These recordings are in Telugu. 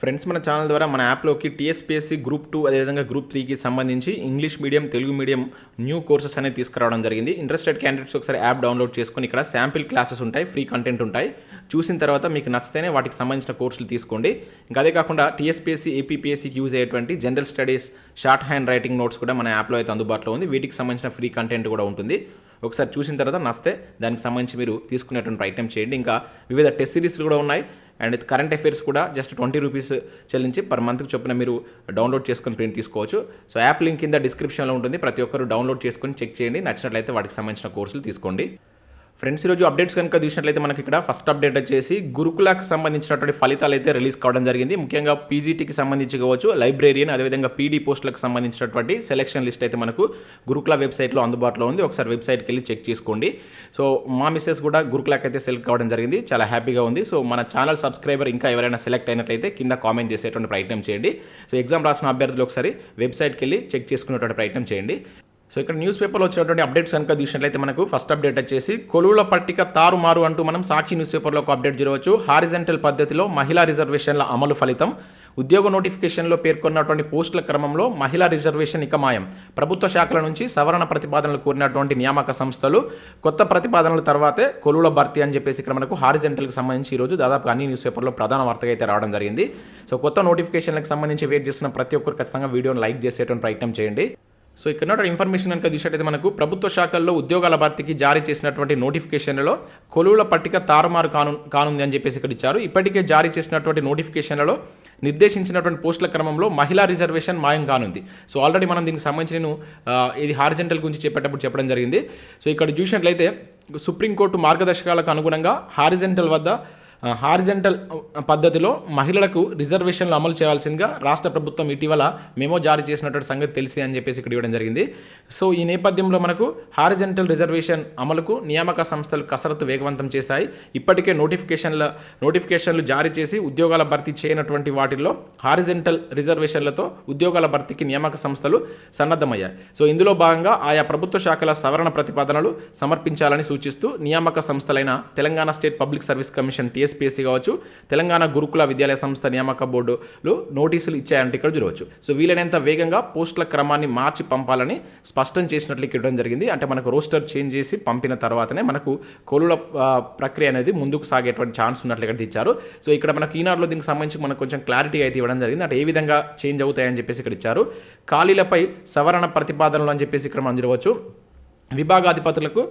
ఫ్రెండ్స్ మన ఛానల్ ద్వారా మన యాప్లోకి టీఎస్పీఎస్సీ గ్రూప్ టూ అదేవిధంగా గ్రూప్ త్రీకి సంబంధించి English medium Telugu medium new courses అనేది తీసుకురావడం జరిగింది. ఇంట్రెస్టెడ్ క్యాండిడేట్స్ ఒకసారి యాప్ డౌన్లోడ్ చేసుకొని ఇక్కడ శాంపిల్ క్లాసెస్ ఉంటాయి ఫ్రీ కంటెంట్ ఉంటాయి. చూసిన తర్వాత మీకు నచ్చితేనే వాటికి సంబంధించిన కోర్సులు తీసుకోండి. ఇంకా అదే కాకుండా టీఎస్పీఎస్సీ ఏపీపీఎస్సీకి యూజ్ అయ్యేటువంటి general studies short handwriting notes కూడా మన యాప్లో అయితే అందుబాటులో ఉంది. వీటికి సంబంధించిన ఫ్రీ కంటెంట్ కూడా ఉంటుంది. ఒకసారి చూసిన తర్వాత నచ్చితే దానికి సంబంధించి మీరు తీసుకునేటువంటి ప్రయత్నం చేయండి. ఇంకా వివిధ టెస్ట్ సిరీస్లు కూడా ఉన్నాయి. అండ్ కరెంట్ అఫైర్స్ కూడా జస్ట్ ట్వంటీ రూపీస్ చెల్లించి పర్ మంత్కి చొప్పున మీరు డౌన్లోడ్ చేసుకొని ప్రింట్ తీసుకోవచ్చు. సో యాప్ లింక్ కింద డిస్క్రిప్షన్లో ఉంటుంది. ప్రతి ఒక్కరు డౌన్లోడ్ చేసుకొని చెక్ చేయండి. నచ్చినట్లయితే వాటికి సంబంధించిన కోర్సులు తీసుకోండి. ఫ్రెండ్స్ ఈరోజు అప్డేట్స్ కనుక చూసినట్లయితే మనకి ఇక్కడ ఫస్ట్ అప్డేట్ వచ్చేసి గురుకులకు సంబంధించినటువంటి ఫలితాలు అయితే రిలీజ్ కావడం జరిగింది. ముఖ్యంగా పీజీటీకి సంబంధించి కావచ్చు లైబ్రేరియన్ అదేవిధంగా పీడీ పోస్టులకు సంబంధించినటువంటి సెలెక్షన్ లిస్ట్ అయితే మనకు గురుకుల వెబ్సైట్లో అందుబాటులో ఉంది. ఒకసారి వెబ్సైట్కి వెళ్ళి చెక్ చేసుకోండి. సో మా మిస్సెస్ కూడా గురుకులకు అయితే సెలెక్ట్ కావడం జరిగింది. చాలా హ్యాపీగా ఉంది. సో మన ఛానల్ సబ్స్క్రైబర్ ఇంకా ఎవరైనా సెలెక్ట్ అయినట్లయితే కింద కామెంట్ చేసేటువంటి ప్రయత్నం చేయండి. సో ఎగ్జామ్ రాసిన అభ్యర్థులు ఒకసారి వెబ్సైట్కి వెళ్ళి చెక్ చేసుకునేటువంటి ప్రయత్నం చేయండి. సో ఇక్కడ న్యూస్ పేపర్లో వచ్చినటువంటి అప్డేట్స్ కనుక చూసినట్లయితే మనకు ఫస్ట్ అప్డేట్ వచ్చేసి కొలువుల పట్టిక తారుమారు అంటూ మనం సాక్షి న్యూస్ పేపర్లో ఒక అప్డేట్ చూడవచ్చు. హారిజెంటల్ పద్ధతిలో మహిళా రిజర్వేషన్ల అమలు ఫలితం. ఉద్యోగ నోటిఫికేషన్లో పేర్కొన్నటువంటి పోస్టుల క్రమంలో మహిళా రిజర్వేషన్ ఇక మాయం. ప్రభుత్వ శాఖల నుంచి సవరణ ప్రతిపాదనలు కోరినటువంటి నియామక సంస్థలు కొత్త ప్రతిపాదనల తర్వాతే కొలువుల భర్తీ అని చెప్పేసి ఇక్కడ మనకు హారిజెంటల్కి సంబంధించి ఈరోజు దాదాపు అన్ని న్యూస్ పేపర్లో ప్రధాన వార్తగా అయితే రావడం జరిగింది. సో కొత్త నోటిఫికేషన్లకు సంబంధించి వెయిట్ చేస్తున్న ప్రతి ఒక్కరు ఖచ్చితంగా వీడియోని లైక్ చేసేటువంటి ప్రయత్నం చేయండి. సో ఇక్కడ ఉన్న ఇన్ఫర్మేషన్ కనుక చూసినట్టయితే మనకు ప్రభుత్వ శాఖల్లో ఉద్యోగాల భర్తీకి జారీ చేసినటువంటి నోటిఫికేషన్లలో కొలువుల పట్టిక తారుమారు కాను కానుంది అని చెప్పేసి ఇక్కడ ఇచ్చారు. ఇప్పటికే జారీ చేసినటువంటి నోటిఫికేషన్లలో నిర్దేశించినటువంటి పోస్టుల క్రమంలో మహిళా రిజర్వేషన్ మాయం కానుంది. సో ఆల్రెడీ మనం దీనికి సంబంధించి నేను ఇది హారిజెంటల్ గురించి చెప్పేటప్పుడు చెప్పడం జరిగింది. సో ఇక్కడ చూసినట్లయితే సుప్రీంకోర్టు మార్గదర్శకాలకు అనుగుణంగా హారిజెంటల్ వద్ద హారిజెంటల్ పద్ధతిలో మహిళలకు రిజర్వేషన్లు అమలు చేయాల్సిందిగా రాష్ట్ర ప్రభుత్వం ఇటీవల మేమో జారీ చేసినటువంటి సంగతి తెలిసి అని చెప్పేసి ఇక్కడ ఇవ్వడం జరిగింది. సో ఈ నేపథ్యంలో మనకు హారిజెంటల్ రిజర్వేషన్ అమలుకు నియామక సంస్థలు కసరత్తు వేగవంతం చేశాయి. ఇప్పటికే నోటిఫికేషన్ల నోటిఫికేషన్లు జారీ చేసి ఉద్యోగాల భర్తీ చేయనటువంటి వాటిల్లో హారిజెంటల్ రిజర్వేషన్లతో ఉద్యోగాల భర్తీకి నియామక సంస్థలు సన్నద్ధమయ్యాయి. సో ఇందులో భాగంగా ఆయా ప్రభుత్వ శాఖల సవరణ ప్రతిపాదనలు సమర్పించాలని సూచిస్తూ నియామక సంస్థలైన Telangana state public service commission TSPSC కావచ్చు తెలంగాణ గురుకుల విద్యాలయ సంస్థ నియామక బోర్డులు నోటీసులు ఇచ్చాయంటే ఇక్కడ చూడవచ్చు. సో వీలైనంత వేగంగా పోస్టుల క్రమాన్ని మార్చి పంపాలని స్పష్టం చేసినట్లు ఇక్కడ ఇవ్వడం జరిగింది. అంటే మనకు రోస్టర్ చేంజ్ చేసి పంపిన తర్వాతనే మనకు కొలుల ప్రక్రియ అనేది ముందుకు సాగేటువంటి ఛాన్స్ ఉన్నట్లు ఇక్కడ ఇచ్చారు. సో ఇక్కడ మనకు ఈనాడులో దీనికి సంబంధించి మనకు కొంచెం క్లారిటీ అయితే ఇవ్వడం జరిగింది. అంటే ఏ విధంగా చేంజ్ అవుతాయని చెప్పేసి ఇక్కడ ఇచ్చారు. ఖాళీలపై సవరణ ప్రతిపాదనలు అని చెప్పేసి ఇక్కడ మనం చూడవచ్చు. విభాగాధిపతులకు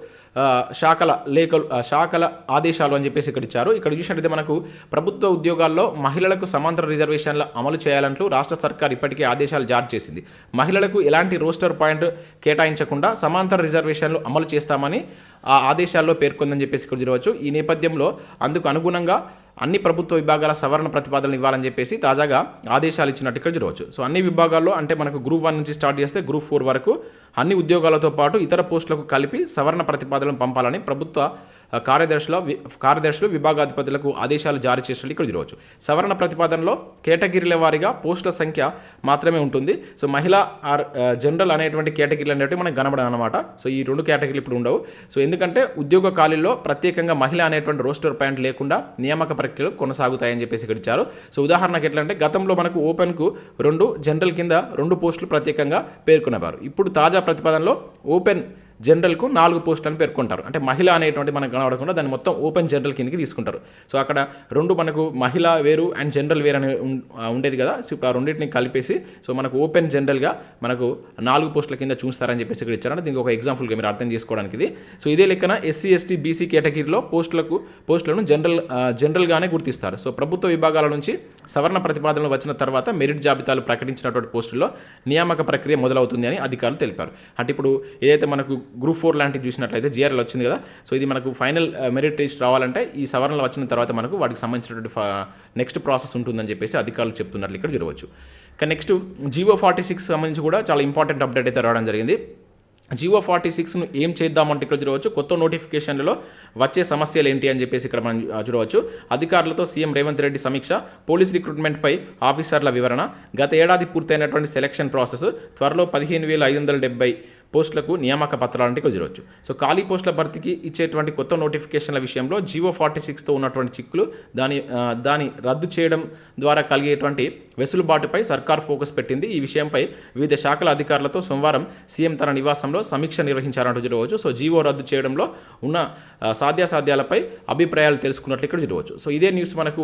శాఖల లేఖలు శాఖల ఆదేశాలు అని చెప్పేసి ఇక్కడ ఇచ్చారు. ఇక్కడ చూసినట్లయితే మనకు ప్రభుత్వ ఉద్యోగాల్లో మహిళలకు సమాంతర రిజర్వేషన్ల అమలు చేయాలంటూ రాష్ట్ర సర్కార్ ఇప్పటికే ఆదేశాలు జారీ చేసింది. మహిళలకు ఎలాంటి రోస్టర్ పాయింట్ కేటాయించకుండా సమాంతర రిజర్వేషన్లు అమలు చేస్తామని ఆ ఆదేశాల్లో పేర్కొందని చెప్పేసి ఇక్కడ చూడవచ్చు. ఈ నేపథ్యంలో అందుకు అనుగుణంగా అన్ని ప్రభుత్వ విభాగాల సవరణ ప్రతిపాదనలు ఇవ్వాలని చెప్పేసి తాజాగా ఆదేశాలు ఇచ్చినట్టు ఇక్కడ చూడవచ్చు. సో అన్ని విభాగాల్లో అంటే మనకు గ్రూప్ వన్ నుంచి స్టార్ట్ చేస్తే గ్రూప్ ఫోర్ వరకు అన్ని ఉద్యోగాలతో పాటు ఇతర పోస్టులకు కలిపి సవరణ ప్రతిపాదనలు పంపాలని ప్రభుత్వ కార్యదర్శుల వి- కార్యదర్శులు విభాగాధిపతులకు ఆదేశాలు జారీ చేసినట్లు ఇక్కడ చూడవచ్చు. సవరణ ప్రతిపాదనలో కేటగిరీల వారీగా పోస్టుల సంఖ్య మాత్రమే ఉంటుంది. సో మహిళా ఆర్ జనరల్ అనేటువంటి కేటగిరీలు అనేవి మనకు కనబడదు అనమాట సో ఈ రెండు కేటగిరీలు ఇప్పుడు ఉండవు. సో ఎందుకంటే ఉద్యోగ ఖాళీల్లో ప్రత్యేకంగా మహిళ అనేటువంటి రోస్టర్ పాయింట్ లేకుండా నియామక ప్రక్రియలు కొనసాగుతాయని చెప్పేసి ఇక్కడ ఇచ్చారు. సో ఉదాహరణకు ఎట్లా అంటే గతంలో మనకు ఓపెన్కు రెండు జనరల్ కింద రెండు పోస్టులు ప్రత్యేకంగా పేర్కొనేవారు ఇప్పుడు తాజా ప్రతిపాదనలో ఓపెన్ జనరల్కు నాలుగు పోస్టులను పేర్కొంటారు. అంటే మహిళ అనేటువంటి మనకు కనబడకుండా దాన్ని మొత్తం ఓపెన్ జనరల్ కిందకి తీసుకుంటారు. సో అక్కడ రెండు మనకు మహిళ వేరు అండ్ జనరల్ వేరు అని ఉండేది కదా. సో ఆ రెండింటిని కలిపేసి సో మనకు ఓపెన్ జనరల్గా మనకు నాలుగు పోస్టుల కింద చూస్తారని చెప్పేసి ఇక్కడ ఇచ్చారంటే దీనికి ఒక ఎగ్జాంపుల్గా మీరు అర్థం చేసుకోవడానికి ఇది. సో ఇదే లెక్కన ఎస్సీ ఎస్టీ బీసీ కేటగిరీలో పోస్టులకు పోస్టులను జనరల్ జనరల్గానే గుర్తిస్తారు. సో ప్రభుత్వ విభాగాల నుంచి సవరణ ప్రతిపాదనలు వచ్చిన తర్వాత మెరిట్ జాబితాలు ప్రకటించినటువంటి పోస్టుల్లో నియామక ప్రక్రియ మొదలవుతుంది అని అధికారులు తెలిపారు. అంటే ఇప్పుడు ఏదైతే మనకు గ్రూప్ ఫోర్ లాంటివి చూసినట్లయితే జిఆర్ఎల్ వచ్చింది కదా. సో ఇది మనకు ఫైనల్ మెరిట్ లిస్ట్ రావాలంటే ఈ సవరణలు వచ్చిన తర్వాత మనకు వాటికి సంబంధించినటువంటి నెక్స్ట్ ప్రాసెస్ ఉంటుందని చెప్పేసి అధికారులు చెప్తున్నట్లు ఇక్కడ చూడవచ్చు. కానీ నెక్స్ట్ జియో ఫార్టీ సిక్స్ సంబంధించి కూడా చాలా ఇంపార్టెంట్ అప్డేట్ అయితే రావడం జరిగింది. జియో ఫార్టీ సిక్స్ను ఏం చేద్దామంటే ఇక్కడ చూడవచ్చు. కొత్త నోటిఫికేషన్లలో వచ్చే సమస్యలు ఏంటి అని చెప్పేసి ఇక్కడ మనం uh, చూడవచ్చు. అధికారులతో సీఎం రేవంత్ రెడ్డి సమీక్ష పోలీస్ రిక్రూట్మెంట్పై ఆఫీసర్ల వివరణ గత ఏడాది పూర్తయినటువంటి సెలక్షన్ ప్రాసెస్ త్వరలో పదిహేను వేల ఐదు వందల డెబ్బై పోస్టులకు నియామక పత్రాలంటే ఇక్కడ సో ఖాళీ పోస్టుల భర్తీకి ఇచ్చేటువంటి కొత్త నోటిఫికేషన్ల విషయంలో జియో ఫార్టీ సిక్స్తో ఉన్నటువంటి చిక్కులు దాని దాని రద్దు చేయడం ద్వారా కలిగేటువంటి వెసులుబాటుపై సర్కార్ ఫోకస్ పెట్టింది. ఈ విషయంపై వివిధ శాఖల అధికారులతో సోమవారం సీఎం తన నివాసంలో సమీక్ష నిర్వహించారంటూ జరగవచ్చు సో జీవో రద్దు చేయడంలో ఉన్న సాధ్యాసాధ్యాలపై అభిప్రాయాలు తెలుసుకున్నట్లు ఇక్కడ జరగవచ్చు సో ఇదే న్యూస్ మనకు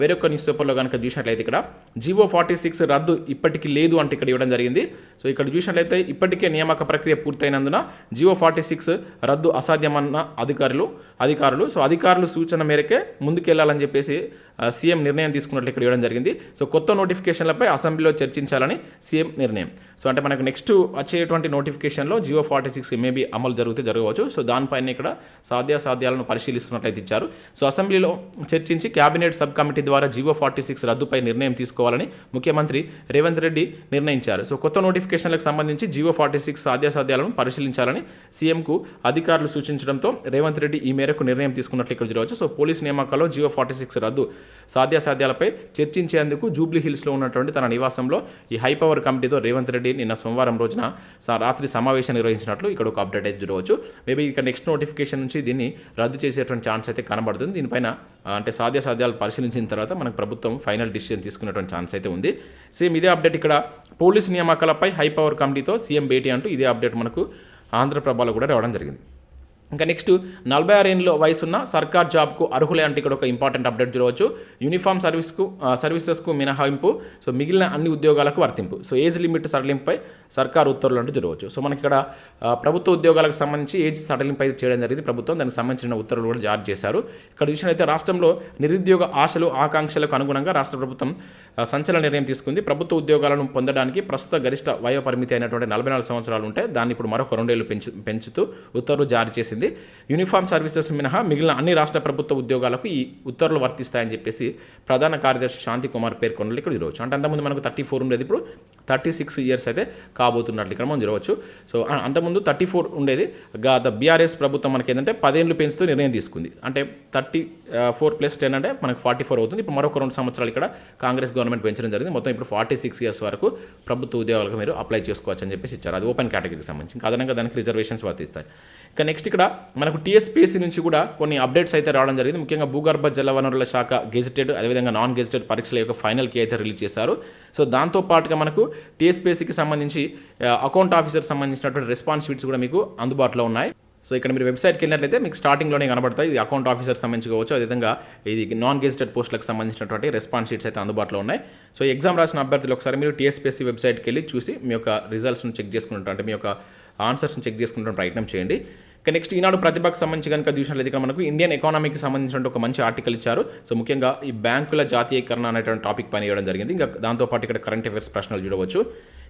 వేరొక న్యూస్ పేపర్లో కనుక చూసినట్లయితే ఇక్కడ జీవో ఫార్టీ సిక్స్ రద్దు ఇప్పటికీ లేదు అంటే ఇక్కడ ఇవ్వడం జరిగింది. సో ఇక్కడ చూసినట్లయితే ఇప్పటికే నియామక ప్రక్రియ పూర్తయినందున జియో ఫార్టీ సిక్స్ రద్దు అసాధ్యమన్న అధికారులు అధికారులు సో అధికారులు సూచన మేరకే ముందుకెళ్ళాలని చెప్పేసి సీఎం నిర్ణయం తీసుకున్నట్లు ఇక్కడ ఇవ్వడం జరిగింది. సో కొత్త నోటిఫికేషన్లపై అసెంబ్లీలో చర్చించాలని సీఎం నిర్ణయం. సో అంటే మనకు నెక్స్ట్ వచ్చేటువంటి నోటిఫికేషన్లో జియో ఫార్టీ సిక్స్ మేబీ అమలు జరిగితే జరగవచ్చు. సో దానిపైన ఇక్కడ సాధ్యాసాధ్యాలను పరిశీలిస్తున్నట్లయితే ఇచ్చారు. సో అసెంబ్లీలో చర్చించి కేబినెట్ సబ్ కమిటీ ద్వారా జియో ఫార్టీ సిక్స్ రద్దుపై నిర్ణయం తీసుకోవాలని ముఖ్యమంత్రి రేవంత్ రెడ్డి నిర్ణయించారు. సో కొత్త నోటిఫికేషన్లకు సంబంధించి జియో ఫార్టీ సిక్స్ సాధ్యాసాధ్యాలను పరిశీలించాలని సీఎంకు అధికారులు సూచించడంతో రేవంత్ రెడ్డి ఈ మేరకు నిర్ణయం తీసుకున్నట్లు ఇక్కడ చూడవచ్చు సో పోలీస్ నియామకాల్లో జియో ఫార్టీ సిక్స్ రద్దు సాధ్యాసాధ్యాలపై చర్చించేందుకు జూబ్లీ హిల్స్లో ఉన్నటువంటి తన నివాసంలో ఈ హై పవర్ కమిటీతో రేవంత్ రెడ్డి నిన్న సోమవారం రోజున రాత్రి సమావేశం నిర్వహించినట్లు ఇక్కడ ఒక అప్డేట్ అయితే చూడవచ్చు మేబీ ఇక నెక్స్ట్ నోటిఫికేషన్ నుంచి దీన్ని రద్దు చేసేటువంటి ఛాన్స్ అయితే కనబడుతుంది. దీనిపైన అంటే సాధ్యాసాధ్యాలు పరిశీలించిన తర్వాత మనకు ప్రభుత్వం ఫైనల్ డిసిషన్ తీసుకునేటువంటి ఛాన్స్ అయితే ఉంది. సేమ్ ఇదే అప్డేట్ ఇక్కడ. పోలీస్ నియామకాలపై హై పవర్ కమిటీతో సీఎం భేటీ అంటూ ఇదే అప్డేట్ మనకు ఆంధ్రప్రభలో కూడా రావడం జరిగింది. ఇంకా నెక్స్ట్ నలభై ఆరు ఏళ్ళ వయసున్న సర్కార్ జాబ్కు అర్హులే అంటే ఇక్కడ ఒక ఇంపార్టెంట్ అప్డేట్ చూడవచ్చు. యూనిఫామ్ సర్వీస్కు సర్వీసెస్కు మినహాయింపు సో మిగిలిన అన్ని ఉద్యోగాలకు వర్తింపు. సో ఏజ్ లిమిట్ సడలింపుపై సర్కార్ ఉత్తర్వులు అంటూ చూడవచ్చు. సో మనకి ఇక్కడ ప్రభుత్వ ఉద్యోగాలకు సంబంధించి ఏజ్ సడలింపు అయితే చేయడం జరిగింది ప్రభుత్వం. దానికి సంబంధించిన ఉత్తర్వులు కూడా జారీ చేశారు. ఇక్కడ చూసినట్లయితే రాష్ట్రంలో నిరుద్యోగ ఆశలు ఆకాంక్షలకు అనుగుణంగా రాష్ట్ర ప్రభుత్వం సంచలన నిర్ణయం తీసుకుంది. ప్రభుత్వ ఉద్యోగాలను పొందడానికి ప్రస్తుత గరిష్ట వయో పరిమితి అయినటువంటి నలభై నాలుగు సంవత్సరాలు ఉంటే దాన్ని ఇప్పుడు మరొక రెండేళ్ళు పెంచు పెంచుతూ ఉత్తర్వులు జారీ చేసింది యూనిఫామ్ సర్వీసెస్ మినహా మిగిలిన అన్ని రాష్ట్ర ప్రభుత్వ ఉద్యోగాలకు ఈ ఉత్తర్వులు వర్తిస్తాయని చెప్పేసి ప్రధాన కార్యదర్శి శాంతి కుమార్ పేర్కొన్నారు ఇక్కడ ఈరోజు. అంటే అంతకుముందు మనకు థర్టీ ఫోర్ ఉండేది ఇప్పుడు థర్టీ సిక్స్ ఇయర్స్ అయితే కాబోతున్నట్లు ఇక్కడ మనం చూడవచ్చు. సో అంతకుముందు థర్టీ ఫోర్ ఉండేది. గత బీఆర్ఎస్ ప్రభుత్వం మనకి ఏంటంటే పదేళ్ళు పెంచుతూ నిర్ణయం తీసుకుంది. అంటే థర్టీ ఫోర్ ప్లస్ టెన్ అంటే మనకు ఫార్టీ ఫోర్ అవుతుంది. ఇప్పుడు మరొక రెండు సంవత్సరాలు ఇక్కడ కాంగ్రెస్ గవర్నమెంట్ పెంచడం జరిగింది. మొత్తం ఇప్పుడు ఫార్టీ సిక్స్ ఇయర్స్ వరకు ప్రభుత్వ ఉద్యోగాలకు మీరు అప్లై చేసుకోవచ్చు అని చెప్పేసి ఇచ్చారు. అది ఓపెన్ కేటగిరీకి సంబంధించి. ఇంకా అదనంగా దానికి రిజర్వేషన్స్ వర్తిస్తాయి. ఇక నెక్స్ట్ ఇక్కడ మనకు టీఎస్పీఎస్సీ నుంచి కూడా కొన్ని అప్డేట్స్ అయితే రావడం జరిగింది. ముఖ్యంగా భూగర్భ జల వనరుల శాఖ గెజిటెడ్ అదేవిధంగా నాన్ గెజిటెడ్ పరీక్షల యొక్క ఫైనల్కి అయితే రిలీజ్ చేశారు. సో దాంతో పాటుగా మనకు టీఎస్పీఎస్సీకి సంబంధించి అకౌంట్ ఆఫీసర్ సంబంధించినటువంటి రెస్పాన్స్ షీట్స్ కూడా మీకు అందుబాటులో ఉన్నాయి. సో ఇక్కడ మీరు వెబ్సైట్కి వెళ్ళినట్లయితే మీకు స్టార్టింగ్లోనే కనబడతాయి. ఇది అకౌంట్ ఆఫీసర్ సంబంధించి కావచ్చు అదేవిధంగా ఇది నాన్ గెజిటెడ్ పోస్టులకు సంబంధించినటువంటి రెస్పాన్స్ షీట్స్ అయితే అందుబాటులో ఉన్నాయి. సో ఎగ్జామ్ రాసిన అభ్యర్థులు ఒకసారి మీరు టీఎస్పీఎస్సీ వెబ్సైట్కి వెళ్ళి చూసి మీ యొక్క రిజల్ట్స్ను చెక్ చేసుకుంటారు అంటే మీ యొక్క ఆన్సర్స్ని చెక్ చేసుకుంటాం ప్రయత్నం చేయండి. ఇక నెక్స్ట్ ఈనాడు ప్రతిభకు సంబంధించి కనుక చూసినట్లయితే ఇక్కడ మనకు ఇండియన్ ఎకానమీకి సంబంధించిన ఒక మంచి ఆర్టికల్ ఇచ్చారు. సో ముఖ్యంగా ఈ బ్యాంకుల జాతీయకరణ అనేటువంటి టాపిక్ పని ఇవ్వడం జరిగింది. ఇంకా దాంతోపాటు ఇక్కడ కరెంట్ అఫైర్స్ ప్రశ్నలు చూడవచ్చు.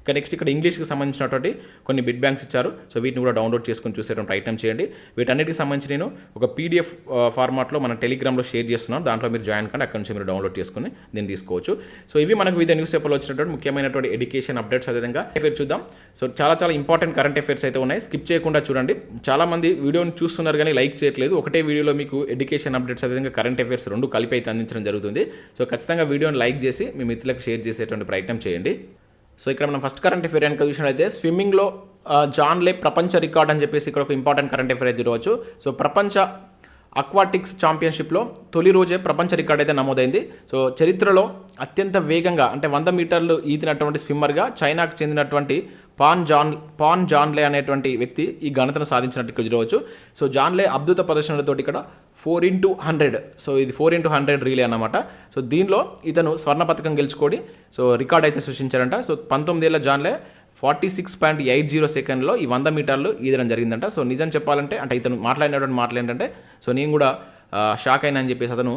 ఇక నెక్స్ట్ ఇక్కడ ఇంగ్లీష్కి సంబంధించినటువంటి కొన్ని బిడ్ బ్యాంక్స్ ఇచ్చారు. సో వీటిని కూడా డౌన్లోడ్ చేసుకొని చూసేటువంటి ప్రయత్నం చేయండి. వీటన్నిటికి సంబంధించి నేను ఒక పీడిఎఫ్ ఫార్మాట్లో మన టెలిగ్రామ్లో షేర్ చేస్తున్నాను. దాంట్లో మీరు జాయిన్ కానీ అక్కడ నుంచి మీరు డౌన్లోడ్ చేసుకుని దీన్ని తీసుకోవచ్చు. సో ఇవి మనకు వివిధ న్యూస్ పేపర్లో వచ్చినటువంటి ముఖ్యమైనటువంటి ఎడ్యుకేషన్ అప్డేట్స్ అదేవిధంగా అఫేర్ చూద్దాం. సో చాలా చాలా ఇంపార్టెంట్ కరెంట్ అఫేర్స్ అయితే ఉన్నాయి. స్కిప్ చేయకుండా చూడండి. చాలా మంది వీడియోని చూస్తున్నారు కానీ లైక్ చేయట్లేదు. ఒకటే వీడియోలో మీకు ఎడ్యుకేషన్ అప్డేట్స్ అదేవిధంగా కరెంట్ అఫేర్స్ రెండు కలిపి అయితే అందించడం జరుగుతుంది. సో ఖచ్చితంగా వీడియోని లైక్ చేసి మీ మిత్రులకు షేర్ చేసేటువంటి ప్రయత్నం చేయండి. సో ఇక్కడ మనం ఫస్ట్ కరెంట్ అఫేర్ కనుక చూసినట్లయితే స్విమ్మింగ్లో జాన్ లే ప్రపంచ రికార్డ్ అని చెప్పేసి ఇక్కడ ఒక ఇంపార్టెంట్ కరెంట్ అఫేర్ అయితే చూడవచ్చు. సో ప్రపంచ అక్వాటిక్స్ ఛాంపియన్షిప్లో తొలి రోజే ప్రపంచ రికార్డ్ అయితే నమోదైంది. సో చరిత్రలో అత్యంత వేగంగా అంటే వంద మీటర్లు ఈదినటువంటి స్విమ్మర్గా చైనాకు చెందినటువంటి పాన్ జాన్ పాన్ జాన్లే అనేటువంటి వ్యక్తి ఈ ఘనతను సాధించినట్టు ఇక్కడ చూడవచ్చు. సో జాన్లే అద్భుత ప్రదర్శనలతో ఇక్కడ ఫోర్ ఇంటూ హండ్రెడ్. సో ఇది ఫోర్ ఇంటూ హండ్రెడ్ రీలే అన్నమాట. సో దీనిలో ఇతను స్వర్ణ పథకం గెలుచుకొని సో రికార్డ్ అయితే సృష్టించారంట. సో పంతొమ్మిదేళ్ళ జాన్లే forty six point eight zero సెకండ్లో ఈ వంద మీటర్లు ఈదడం జరిగిందంట. సో నిజం చెప్పాలంటే అంటే ఇతను మాట్లాడినటువంటి మాటలు ఏంటంటే సో నేను కూడా షాక్ అయినా అని చెప్పేసి అతను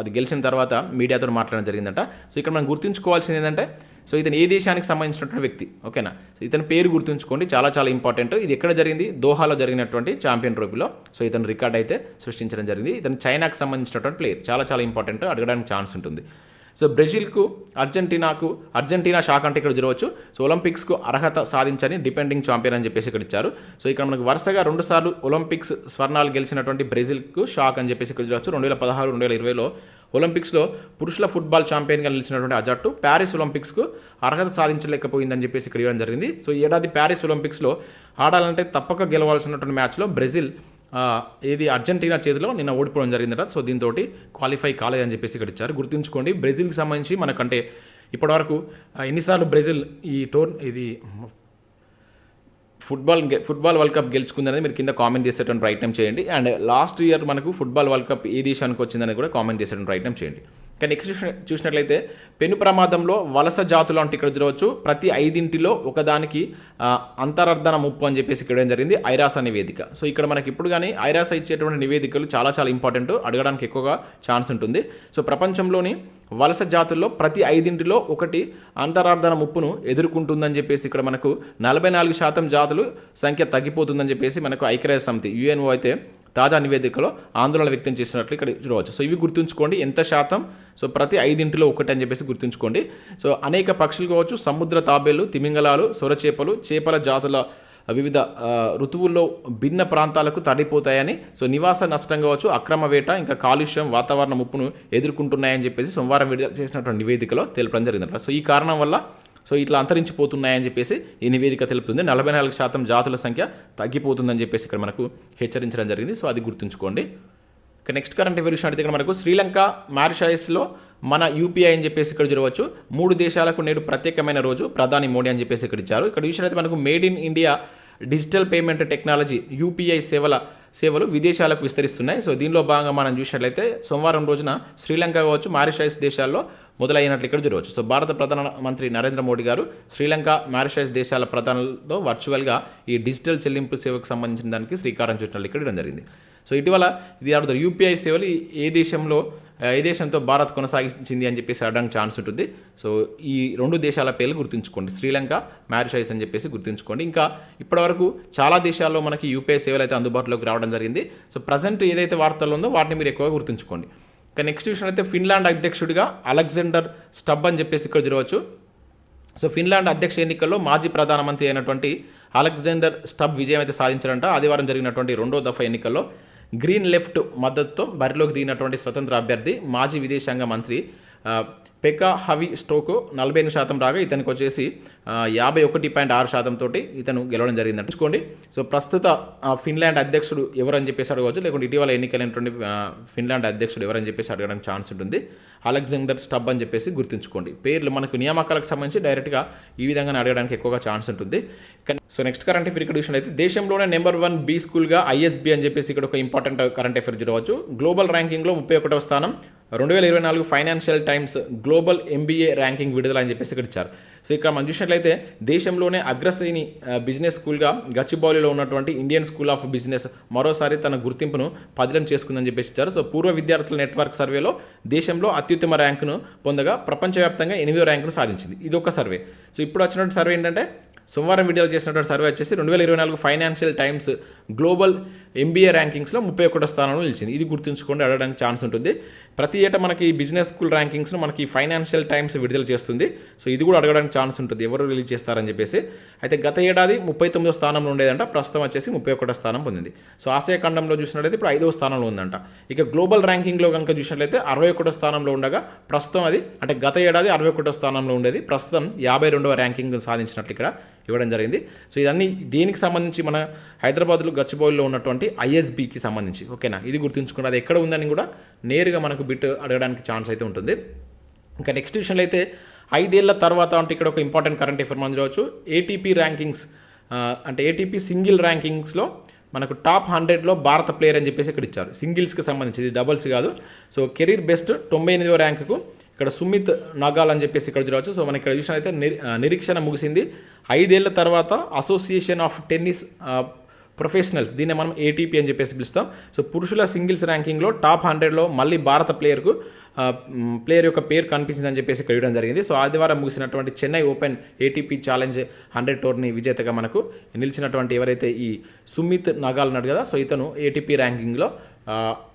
అది గెలిచిన తర్వాత మీడియాతో మాట్లాడడం జరిగిందంట. సో ఇక్కడ మనం గుర్తుంచుకోవాల్సింది ఏంటంటే సో ఇతను ఏ దేశానికి సంబంధించినటువంటి వ్యక్తి ఓకేనా? సో ఇతని పేరు గుర్తుంచుకోండి చాలా చాలా ఇంపార్టెంట్ ఇది ఎక్కడ జరిగింది? దోహాలో జరిగినటువంటి ఛాంపియన్ ట్రోఫీలో. సో ఇతను రికార్డ్ అయితే సృష్టించడం జరిగింది. ఇతను చైనాకు సంబంధించినటువంటి ప్లేయర్ చాలా చాలా ఇంపార్టెంట్ అడగడానికి ఛాన్స్ ఉంటుంది. సో బ్రెజిల్కు అర్జెంటీనాకు అర్జెంటీనా షాక్ అంటే ఇక్కడ చూడవచ్చు సో ఒలింపిక్స్కు అర్హత సాధించని డిపెండింగ్ ఛాంపియన్ అని చెప్పేసి ఇక్కడ ఇచ్చారు. సో ఇక్కడ మనకు వరుసగా రెండు సార్లు ఒలింపిక్స్ స్వర్ణాలు గెలిచినటువంటి బ్రెజిల్కు షాక్ అని చెప్పేసి ఇక్కడ చూడవచ్చు రెండు వేల పదహారు రెండు వేల ఇరవైలో ఒలింపిక్స్లో పురుషుల ఫుట్బాల్ ఛాంపియన్గా నిలిచినటువంటి ఆ జట్టు ప్యారిస్ ఒలింపిక్స్కు అర్హత సాధించలేకపోయిందని చెప్పేసి ఇక్కడ ఇవ్వడం జరిగింది. సో ఈ ఏడాది ప్యారిస్ ఒలింపిక్స్లో ఆడాలంటే తప్పక గెలవాల్సినటువంటి మ్యాచ్లో బ్రెజిల్ ఇది ఏది అర్జెంటీనా చేతిలో నిన్న ఓడిపోవడం జరిగిందట. సో దీంతో క్వాలిఫై కాలేదని చెప్పేసి ఇక్కడ ఇచ్చారు. గుర్తుంచుకోండి బ్రెజిల్కి సంబంధించి మనకంటే ఇప్పటివరకు ఎన్నిసార్లు బ్రెజిల్ ఈ టోర్ ఇది ఫుట్బాల్ ఫుట్బాల్ వరల్డ్ కప్ గెలుచుకుందనేది మీరు కింద కామెంట్ చేసేటువంటి ప్రయత్నం చేయండి. అండ్ లాస్ట్ ఇయర్ మనకు ఫుట్బాల్ వరల్డ్ కప్ ఏ దేశానికి వచ్చిందని కూడా కామెంట్ చేసేటువంటి ప్రయత్నం చేయండి. కానీ నెక్స్ట్ చూసిన చూసినట్లయితే పెను ప్రమాదంలో వలస జాతులు అంటే ఇక్కడ చూడవచ్చు. ప్రతి ఐదింటిలో ఒకదానికి అంతరర్ధన ముప్పు అని చెప్పేసి ఇక్కడ ఏం జరిగింది? ఐరాస నివేదిక. సో ఇక్కడ మనకి ఇప్పుడు కానీ ఐరాస ఇచ్చేటువంటి నివేదికలు చాలా చాలా ఇంపార్టెంట్ అడగడానికి ఎక్కువగా ఛాన్స్ ఉంటుంది. సో ప్రపంచంలోని వలస జాతుల్లో ప్రతి ఐదింటిలో ఒకటి అంతరార్ధన ముప్పును ఎదుర్కొంటుందని చెప్పేసి ఇక్కడ మనకు నలభై నాలుగు శాతం జాతులు సంఖ్య తగ్గిపోతుందని చెప్పేసి మనకు ఐక్యరాజ్య సమితి యుఎన్ఓ అయితే తాజా నివేదికలో ఆందోళన వ్యక్తం చేసినట్లు ఇక్కడ చూడవచ్చు. సో ఇవి గుర్తుంచుకోండి. ఎంత శాతం? సో ప్రతి ఐదింటిలో ఒకటి అని చెప్పేసి గుర్తుంచుకోండి. సో అనేక పక్షులు కావచ్చు సముద్ర తాబేలు తిమింగలాలు సొరచేపలు చేపల జాతుల వివిధ ఋతువుల్లో భిన్న ప్రాంతాలకు తడిపోతాయని సో నివాస నష్టం కావచ్చు అక్రమ వేట ఇంకా కాలుష్యం వాతావరణ ముప్పును ఎదుర్కొంటున్నాయని చెప్పేసి సోమవారం విడుదల చేసినటువంటి నివేదికలో తెలపడం జరిగిందట. సో ఈ కారణం వల్ల సో ఇట్లా అంతరించిపోతున్నాయని చెప్పేసి ఈ నివేదిక తెలుపుతుంది. నలభై నాలుగు శాతం జాతుల సంఖ్య తగ్గిపోతుందని చెప్పేసి ఇక్కడ మనకు హెచ్చరించడం జరిగింది. సో అది గుర్తుంచుకోండి. ఇక నెక్స్ట్ కరెంట్ అఫేర్ విషయం ఇక్కడ మనకు శ్రీలంక మారిషయస్లో మన యూపీఐ అని చెప్పేసి ఇక్కడ చూడవచ్చు. మూడు దేశాలకు నేడు ప్రత్యేకమైన రోజు ప్రధాని మోడీ అని చెప్పేసి ఇక్కడ ఇచ్చారు. ఇక్కడ విషయం అయితే మనకు made in India digital payment technology UPI సేవల సేవలు విదేశాలకు విస్తరిస్తున్నాయి. సో దీనిలో భాగంగా మనం చూసినట్లయితే సోమవారం రోజున శ్రీలంక కావచ్చు మారిషైస్ దేశాల్లో మొదలైనట్లు ఇక్కడ చూడవచ్చు. సో భారత ప్రధానమంత్రి నరేంద్ర మోడీ గారు శ్రీలంక మారిషస్ దేశాల ప్రధానులతో వర్చువల్గా ఈ డిజిటల్ చెల్లింపు సేవకు సంబంధించిన దానికి శ్రీకారం చుట్టినట్లు ఇక్కడ ఇవ్వడం జరిగింది. సో ఇటీవల ఇది అడుగుతారు యూపీఐ సేవలు ఏ దేశంలో ఏ దేశంతో భారత్ కొనసాగించింది అని చెప్పేసి అడగడానికి ఛాన్స్ ఉంటుంది. సో ఈ రెండు దేశాల పేర్లు గుర్తుంచుకోండి. శ్రీలంక మారిషైస్ అని చెప్పేసి గుర్తుంచుకోండి. ఇంకా ఇప్పటివరకు చాలా దేశాల్లో మనకి యూపీఐ సేవలు అయితే అందుబాటులోకి రావడం జరిగింది. సో ప్రజెంట్ ఏదైతే వార్తల్లో ఉందో వాటిని మీరు ఎక్కువగా గుర్తుంచుకోండి. ఇక నెక్స్ట్ విషయం అయితే ఫిన్లాండ్ అధ్యక్షుడిగా అలెగ్జాండర్ స్టబ్ అని చెప్పేసి ఇక్కడ చూడవచ్చు సో ఫిన్లాండ్ అధ్యక్ష ఎన్నికల్లో మాజీ ప్రధానమంత్రి అయినటువంటి అలెగ్జాండర్ స్టబ్ విజయం అయితే సాధించారంట. ఆదివారం జరిగినటువంటి రెండో దఫా ఎన్నికల్లో గ్రీన్ లెఫ్ట్ మద్దతుతో బరిలోకి దిగినటువంటి స్వతంత్ర అభ్యర్థి మాజీ విదేశాంగ మంత్రి పెకా హవి స్టోకు నలభై ఎనిమిది శాతం రాగా ఇతనికి వచ్చేసి యాభై ఒకటి పాయింట్ ఆరు శాతం తోటి ఇతను గెలవడం జరిగింది చూసుకోండి. సో ప్రస్తుత ఫిన్లాండ్ అధ్యక్షుడు ఎవరని చెప్పేసి అడగవచ్చు. లేకుంటే ఇటీవల ఎన్నికలైనటువంటి ఫిన్లాండ్ అధ్యక్షుడు ఎవరని చెప్పేసి అడగడానికి ఛాన్స్ ఉంటుంది. అలెగ్జాండర్ స్టబ్ అని చెప్పేసి గుర్తుంచుకోండి. పేర్లు మనకు నియామకాలకు సంబంధించి డైరెక్ట్గా ఈ విధంగా అడగడానికి ఎక్కువగా ఛాన్స్ ఉంటుంది. సో నెక్స్ట్ కరెంట్ అఫేర్ ఇక్కడ విషయం అయితే దేశంలోనే నెంబర్ వన్ బీ స్కూల్గా ఐఎస్బి అని చెప్పేసి ఇక్కడ ఒక ఇంపార్టెంట్ కరెంట్ అఫేర్ చూడవచ్చు గ్లోబల్ ర్యాంకింగ్లో ముప్పై ఒకటవ స్థానం. రెండు వేల ఇరవై నాలుగు Financial Times global MBA ranking విడుదల అని చెప్పేసి ఇక్కడ ఇచ్చారు. సో ఇక్కడ మనం చూసినట్లయితే దేశంలోనే అగ్రశ్రేణి బిజినెస్ స్కూల్గా గచ్చిబౌలిలో ఉన్నటువంటి ఇండియన్ స్కూల్ ఆఫ్ బిజినెస్ మరోసారి తన గుర్తింపును పదిలం చేసుకుందని చెప్పేసి ఇచ్చారు. సో పూర్వ విద్యార్థుల నెట్వర్క్ సర్వేలో దేశంలో అత్యుత్తమ ర్యాంకును పొందగా ప్రపంచవ్యాప్తంగా ఎనిమిదో ర్యాంకును సాధించింది. ఇది ఒక సర్వే. సో ఇప్పుడు వచ్చినటువంటి సర్వే ఏంటంటే సోమవారం విడుదల చేసినటువంటి సర్వే వచ్చేసి రెండు వేల ఇరవై నాలుగు ఫైనాన్షియల్ టైమ్స్ గ్లోబల్ ఎంబీఏ ర్యాంకింగ్స్లో ముప్పై ఒకటో స్థానంలో నిలిచింది. ఇది గుర్తుంచుకోండి అడగడానికి ఛాన్స్ ఉంటుంది. ప్రతి ఏటా మనకి బిజినెస్ స్కూల్ ర్యాంకింగ్స్ను మనకి ఫైనాన్షియల్ టైమ్స్ విడుదల చేస్తుంది. సో ఇది కూడా అడగడానికి ఛాన్స్ ఉంటుంది. ఎవరు రిలీజ్ చేస్తారని చెప్పేసి. అయితే గత ఏడాది ముప్పై తొమ్మిదో స్థానంలో ఉండేదంట. ప్రస్తుతం వచ్చేసి ముప్పై ఒకటో స్థానం పొందింది. సో ఆసియా ఖండంలో చూసినట్లయితే ఇప్పుడు ఐదవ స్థానంలో ఉందంట. ఇక గ్లోబల్ ర్యాంకింగ్లో కనుక చూసినట్లయితే అరవై ఒకటో స్థానంలో ఉండగా ప్రస్తుతం అది అంటే గత ఏడాది అరవై ఒకటో స్థానంలో ఉండేది. ప్రస్తుతం యాభై రెండవ ర్యాంకింగ్ సాధించినట్లు ఇక్కడ ఇవ్వడం జరిగింది. సో ఇదన్నీ దేనికి సంబంధించి మన హైదరాబాద్లో గచ్చిబౌలిలో ఉన్నటువంటి ఐఎస్బికి సంబంధించి. ఓకేనా? ఇది గుర్తుంచుకున్నది ఎక్కడ ఉందని కూడా నేరుగా మనకు బిట్ అడగడానికి ఛాన్స్ అయితే ఉంటుంది. ఇంకా నెక్స్ట్ విషయంలో అయితే ఐదేళ్ళ తర్వాత అంటే ఇక్కడ ఒక ఇంపార్టెంట్ కరెంట్ అఫేర్ మనం చూడవచ్చు. ఏటీపీ ర్యాంకింగ్స్ అంటే ఏటీపీ సింగిల్ ర్యాంకింగ్స్లో మనకు టాప్ హండ్రెడ్లో భారత ప్లేయర్ అని చెప్పేసి ఇక్కడ ఇచ్చారు. సింగిల్స్కి సంబంధించి ఇది డబుల్స్ కాదు. సో కెరీర్ బెస్ట్ తొంభై ఎనిమిదో ర్యాంకుకు ఇక్కడ సుమిత్ నగాల్ అని చెప్పేసి ఇక్కడ చూడవచ్చు. సో మనం ఇక్కడ చూసినట్లయితే నిరీక్షణ ముగిసింది. ఐదేళ్ళ తర్వాత అసోసియేషన్ ఆఫ్ టెన్నిస్ ప్రొఫెషనల్స్. దీన్ని మనం ఏటీపీ అని చెప్పేసి పిలుస్తాం. సో పురుషుల సింగిల్స్ ర్యాంకింగ్లో టాప్ హండ్రెడ్లో మళ్ళీ భారత ప్లేయర్కు ప్లేయర్ యొక్క పేరు కనిపించిందని చెప్పేసి ఇక్కడ ఇవ్వడం జరిగింది. సో ఆదివారం ముగిసినటువంటి Chennai open ATP challenge hundred tourney విజేతగా మనకు నిలిచినటువంటి ఎవరైతే ఈ సుమిత్ నగాల్ ఉన్నాడు కదా సో ఇతను ఏటీపీ ర్యాంకింగ్లో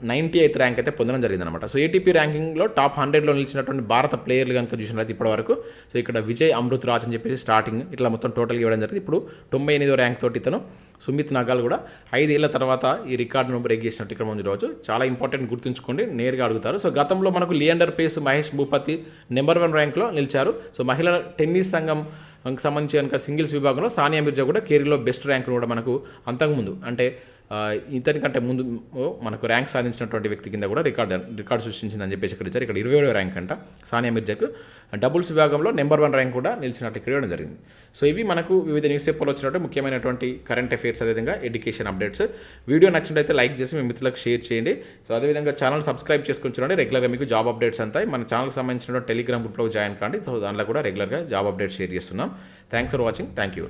నైంటీ ఎయిత్ ర్యాంక్ అయితే పొందడం జరిగిందనమాట సో ఏటీపీ ర్యాంకింగ్లో టాప్ హండ్రెడ్లో నిలిచినటువంటి భారత ప్లేయర్లు కనుక చూసినట్లయితే ఇప్పటి వరకు సో ఇక్కడ విజయ్ అమృత్ రాజ్ అని చెప్పేసి స్టార్టింగ్ ఇట్లా మొత్తం టోటల్ ఇవ్వడం జరిగింది. ఇప్పుడు తొంభై ఎనిమిదో ర్యాంక్ తోటి ఇతను సుమిత్ నగాల్ కూడా ఐదేళ్ళ తర్వాత ఈ రికార్డును బ్రేక్ చేసినట్టు ఇక్కడ మనం చూడవచ్చు. చాలా ఇంపార్టెంట్ గుర్తుంచుకోండి నేరుగా అడుగుతారు. సో గతంలో మనకు లియండర్ పేస్ మహేష్ భూపతి నెంబర్ వన్ ర్యాంక్లో నిలిచారు. సో మహిళల టెన్నిస్ సంఘం సంబంధించి కనుక సింగిల్స్ విభాగంలో సానియా మిర్జా కూడా కెరీర్లో బెస్ట్ ర్యాంకులు కూడా మనకు అంతకుముందు అంటే ఆ, కంటే ముందు ఓ, మనకు ర్యాంక్ సాధించినటువంటి వ్యక్తి కింద కూడా రికార్డ్ రికార్డు సృష్టించిందని చెప్పేసి ఇక్కడ ఇచ్చారు. ఇక్కడ ఇరవై ఏడో ర్యాంక్ అంట సానియా మిర్జాకు. డబుల్స్ విభాగంలో నెంబర్ వన్ ర్యాంక్ కూడా నిలిచినట్టు ఇక్కడ ఇవ్వడం జరిగింది. సో ఇవి మనకు వివిధ న్యూస్ పేపర్లో వచ్చినట్టు ముఖ్యమైనటువంటి కరెంట్ అఫైర్స్ అదేవిధంగా ఎడ్యుకేషన్ అప్డేట్స్. వీడియో నచ్చినట్లయితే లైక్ చేసి మీ మిత్రులకు షేర్ చేయండి. సో అదేవిధంగా ఛానల్ సబ్స్క్రైబ్ చేసుకుని చూడండి. రెగ్యులర్గా మీకు జాబ్ అప్డేట్స్ అంతా. మన ఛానల్కి సంబంధించిన టెలిగ్రామ్ గ్రూప్లో జాయిన్ కాండి. సో దాంట్లో కూడా రెగ్యులర్గా జాబ్ అప్డేట్స్ షేర్ చేస్తున్నాం. Thanks for watching. Thank you.